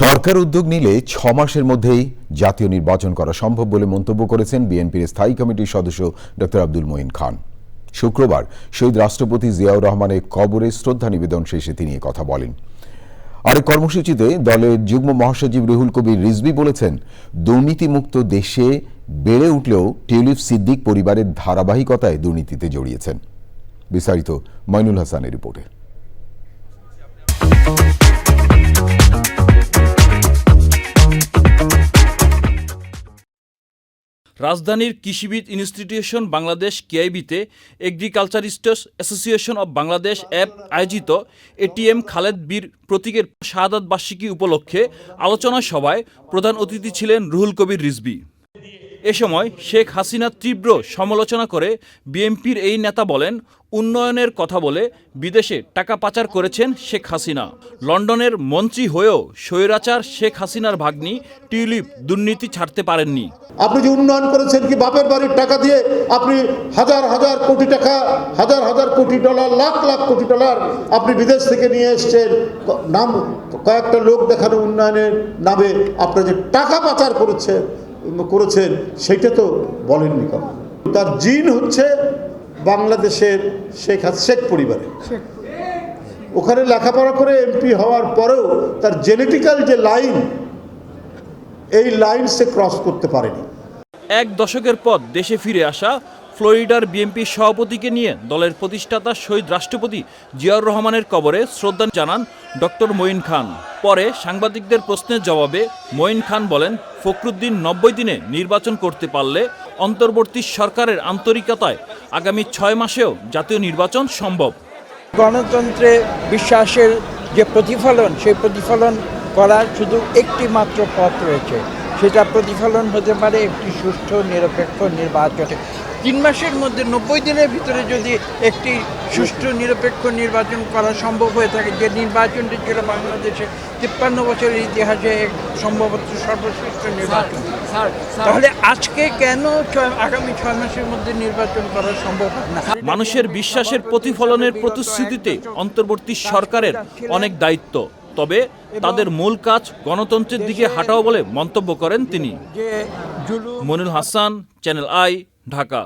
সরকার উদ্যোগ নিলে ছ মাসের মধ্যেই জাতীয় নির্বাচন করা সম্ভব বলে মন্তব্য করেছেন বিএনপির স্থায়ী কমিটির সদস্য ডক্টর আব্দুল মঈন খান। শুক্রবার শহীদ রাষ্ট্রপতি জিয়াউর রহমানের কবরে শ্রদ্ধা নিবেদন শেষে তিনি কথা বলেন। আরেক কর্মসূচিতে দলের যুগ্ম মহাসচিব রুহুল কবির রিজভি বলেছেন, দুর্নীতিমুক্ত দেশে বেড়ে উঠলেও টিউলিপ সিদ্দিক পরিবারের ধারাবাহিকতায় দুর্নীতিতে জড়িয়েছেন। বিস্তারিত মইনুল হাসানের রিপোর্টে। রাজধানীর কৃষিবিদ ইনস্টিটিউশন বাংলাদেশ কেআইবিতে এগ্রিকালচারিস্টস অ্যাসোসিয়েশন অব বাংলাদেশ অ্যাপ আয়োজিত এটিএম খালেদ বীর প্রতীকের শাহাদ বার্ষিকী উপলক্ষে আলোচনা সভায় প্রধান অতিথি ছিলেন রুহুল কবির রিজবি এ সময় শেখ হাসিনা তীব্র সমালোচনা করে বিএনপির এই নেতা বলেন, উন্নয়নের কথা বলে বিদেশে টাকা পাচার করেছেন শেখ হাসিনা। লন্ডনের মন্ত্রী হয়েও স্বৈরাচার শেখ হাসিনার ভাগ্নি টিউলিপ দুর্নীতি ছাড়তে পারেননি। আপনি যে উন্নয়ন করেছেন কি বাপের বাড়ির টাকা দিয়ে আপনি হাজার হাজার কোটি টাকা, হাজার হাজার কোটি ডলার, লাখ লাখ কোটি ডলার আপনি বিদেশ থেকে নিয়ে এসছেন? নাম, কয়েকটা লোক দেখানো উন্নয়নের নামে আপনি যে টাকা পাচার করেছে করেছেন, সেটা তো বলেননি কথা তার জিন হচ্ছে বাংলাদেশের শেখ শেখ পরিবারে ওখানে লেখাপড়া করে এমপি হওয়ার পরেও তার জেনেটিক্যাল যে লাইন, এই লাইন সে ক্রস করতে পারেনি। এক দশকের পর দেশে ফিরে আসা ফ্লোরিডার বিএনপির সভাপতিকে নিয়ে দলের প্রতিষ্ঠাতা শহীদ রাষ্ট্রপতি জিয়াউর রহমানের কবরে শ্রদ্ধা জানান ডক্টর মঈন খান। পরে সাংবাদিকদের প্রশ্নের জবাবে মঈন খান বলেন, ফখরুদ্দিন নব্বই দিনে নির্বাচন করতে পারলে অন্তর্বর্তী সরকারের আন্তরিকতায় আগামী ছয় মাসেও জাতীয় নির্বাচন সম্ভব। গণতন্ত্রে বিশ্বাসের যে প্রতিফলন, সেই প্রতিফলন করার শুধু একটি মাত্র পথ রয়েছে। সেটা প্রতিফলন হতে পারে একটি সুষ্ঠু নিরপেক্ষ নির্বাচনে। তিন মাসের মধ্যে নব্বই দিনের ভিতরে যদি একটি সুষ্ঠু নিরপেক্ষ নির্বাচন করা সম্ভব হয়ে থাকে যে নির্বাচনটি ছিল বাংলাদেশে তিপ্পান্ন বছরের ইতিহাসে এক সম্ভবত সর্বশ্রেষ্ঠ নির্বাচন। তাহলে আজকে কেন ছয়- আগামী ছয় মাসের মধ্যে নির্বাচন করা সম্ভব হবে না? মানুষের বিশ্বাসের প্রতিফলনের প্রতিশ্রুতিতে অন্তর্বর্তী সরকারের অনেক দায়িত্ব। তবে তাদের মূল কাজ গণতন্ত্রের দিকে হাঁটাও বলে মন্তব্য করেন তিনি। মনিল মনির হাসান চ্যানেল আই ঢাকা।